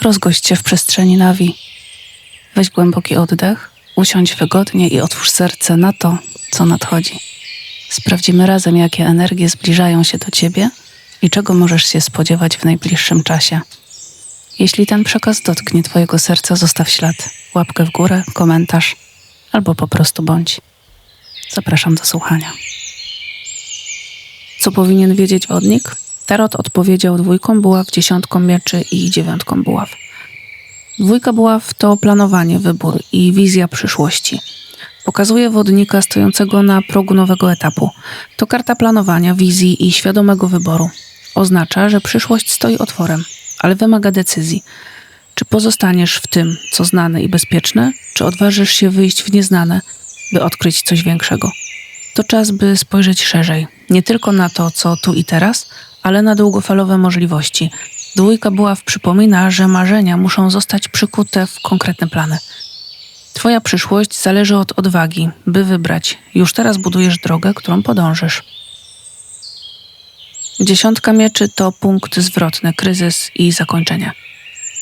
rozgość się w przestrzeni nawi. Weź głęboki oddech, usiądź wygodnie i otwórz serce na to, co nadchodzi. Sprawdzimy razem, jakie energie zbliżają się do ciebie i czego możesz się spodziewać w najbliższym czasie. Jeśli ten przekaz dotknie Twojego serca, zostaw ślad, łapkę w górę, komentarz albo po prostu bądź. Zapraszam do słuchania. Co powinien wiedzieć wodnik? Tarot odpowiedział dwójką buław, dziesiątką mieczy i dziewiątką buław. Dwójka buław to planowanie, wybór i wizja przyszłości. Pokazuje wodnika stojącego na progu nowego etapu. To karta planowania, wizji i świadomego wyboru. Oznacza, że przyszłość stoi otworem, ale wymaga decyzji. Czy pozostaniesz w tym, co znane i bezpieczne, czy odważysz się wyjść w nieznane, by odkryć coś większego? To czas, by spojrzeć szerzej, nie tylko na to, co tu i teraz, ale na długofalowe możliwości. Dwójka buław przypomina, że marzenia muszą zostać przykute w konkretne plany. Twoja przyszłość zależy od odwagi, by wybrać. Już teraz budujesz drogę, którą podążysz. Dziesiątka mieczy to punkt zwrotny, kryzys i zakończenie.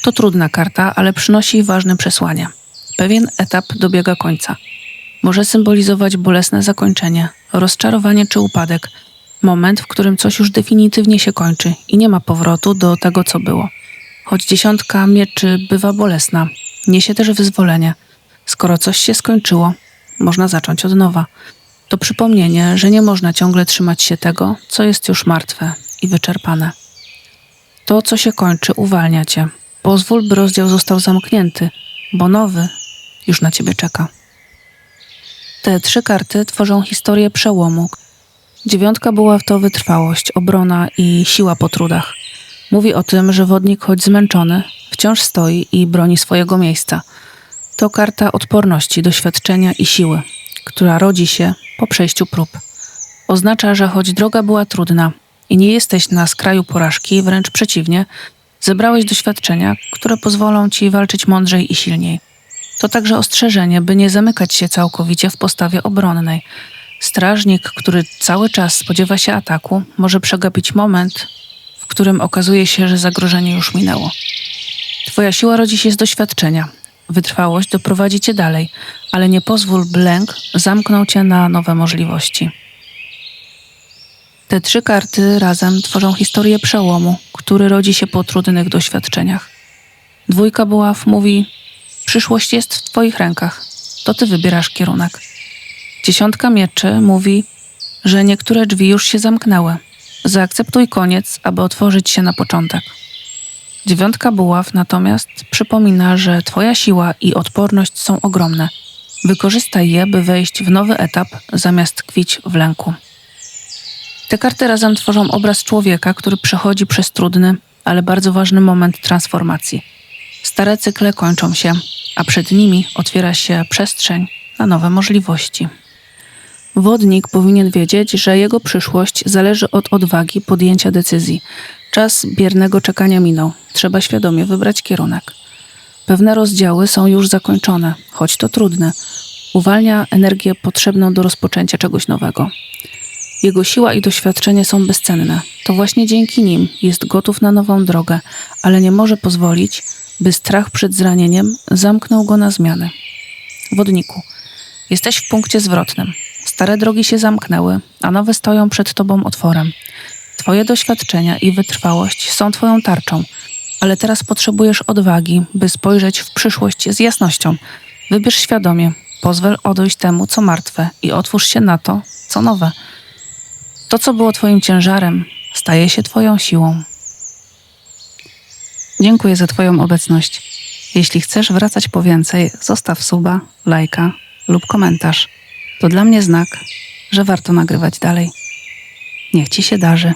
To trudna karta, ale przynosi ważne przesłanie. Pewien etap dobiega końca. Może symbolizować bolesne zakończenie, rozczarowanie czy upadek, moment, w którym coś już definitywnie się kończy i nie ma powrotu do tego, co było. Choć dziesiątka mieczy bywa bolesna, niesie też wyzwolenie. Skoro coś się skończyło, można zacząć od nowa. To przypomnienie, że nie można ciągle trzymać się tego, co jest już martwe i wyczerpane. To, co się kończy, uwalnia cię. Pozwól, by rozdział został zamknięty, bo nowy już na ciebie czeka. Te trzy karty tworzą historię przełomu. Dziewiątka była to wytrwałość, obrona i siła po trudach. Mówi o tym, że wodnik, choć zmęczony, wciąż stoi i broni swojego miejsca. To karta odporności, doświadczenia i siły, która rodzi się po przejściu prób. Oznacza, że choć droga była trudna i nie jesteś na skraju porażki, wręcz przeciwnie, zebrałeś doświadczenia, które pozwolą ci walczyć mądrzej i silniej. To także ostrzeżenie, by nie zamykać się całkowicie w postawie obronnej. Strażnik, który cały czas spodziewa się ataku, może przegapić moment, w którym okazuje się, że zagrożenie już minęło. Twoja siła rodzi się z doświadczenia. Wytrwałość doprowadzi cię dalej, ale nie pozwól, by lęk zamknął cię na nowe możliwości. Te trzy karty razem tworzą historię przełomu, który rodzi się po trudnych doświadczeniach. Dwójka buław mówi: Przyszłość jest w Twoich rękach, to Ty wybierasz kierunek. Dziesiątka mieczy mówi, że niektóre drzwi już się zamknęły. Zaakceptuj koniec, aby otworzyć się na początek. Dziewiątka buław natomiast przypomina, że Twoja siła i odporność są ogromne. Wykorzystaj je, by wejść w nowy etap, zamiast tkwić w lęku. Te karty razem tworzą obraz człowieka, który przechodzi przez trudny, ale bardzo ważny moment transformacji. Stare cykle kończą się, a przed nimi otwiera się przestrzeń na nowe możliwości. Wodnik powinien wiedzieć, że jego przyszłość zależy od odwagi podjęcia decyzji. Czas biernego czekania minął. Trzeba świadomie wybrać kierunek. Pewne rozdziały są już zakończone, choć to trudne. Uwalnia energię potrzebną do rozpoczęcia czegoś nowego. Jego siła i doświadczenie są bezcenne. To właśnie dzięki nim jest gotów na nową drogę, ale nie może pozwolić, by strach przed zranieniem zamknął go na zmiany. Wodniku, jesteś w punkcie zwrotnym. Stare drogi się zamknęły, a nowe stoją przed tobą otworem. Twoje doświadczenia i wytrwałość są twoją tarczą, ale teraz potrzebujesz odwagi, by spojrzeć w przyszłość z jasnością. Wybierz świadomie, pozwól odejść temu, co martwe i otwórz się na to, co nowe. To, co było twoim ciężarem, staje się twoją siłą. Dziękuję za Twoją obecność. Jeśli chcesz wracać po więcej, zostaw suba, lajka lub komentarz. To dla mnie znak, że warto nagrywać dalej. Niech Ci się darzy.